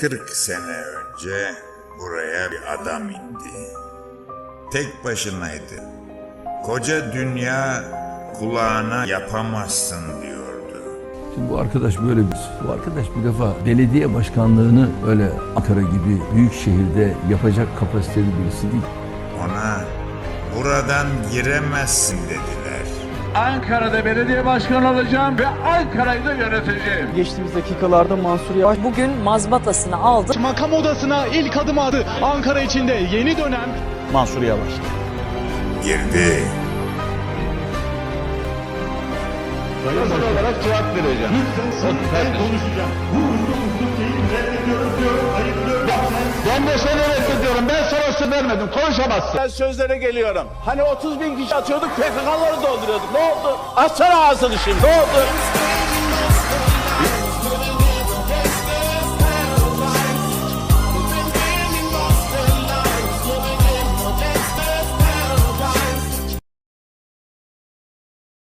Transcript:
40 sene önce buraya bir adam indi. Tek başınaydı. Koca dünya kulağına yapamazsın diyordu. Şimdi bu arkadaş böyle bir, bu arkadaş bir defa belediye başkanlığını öyle Ankara gibi büyük şehirde yapacak kapasiteli birisi değil. Ona buradan giremezsin dediler. Ankara'da belediye başkanı olacağım ve Ankara'yı da yöneteceğim. Geçtiğimiz dakikalarda Mansur Yavaş Bugün mazbatasını aldı. Makam odasına ilk adım attı. Ankara içinde yeni dönem Mansur Yavaş. Girdi. Ben de seni reddediyorum. Ben sana söz vermedim. Konuşamazsın. Ben sözlere geliyorum. Hani 30 bin kişi atıyorduk PKK'ları dolduruyorduk. Ne oldu? Açsana ağzını şimdi. Ne oldu?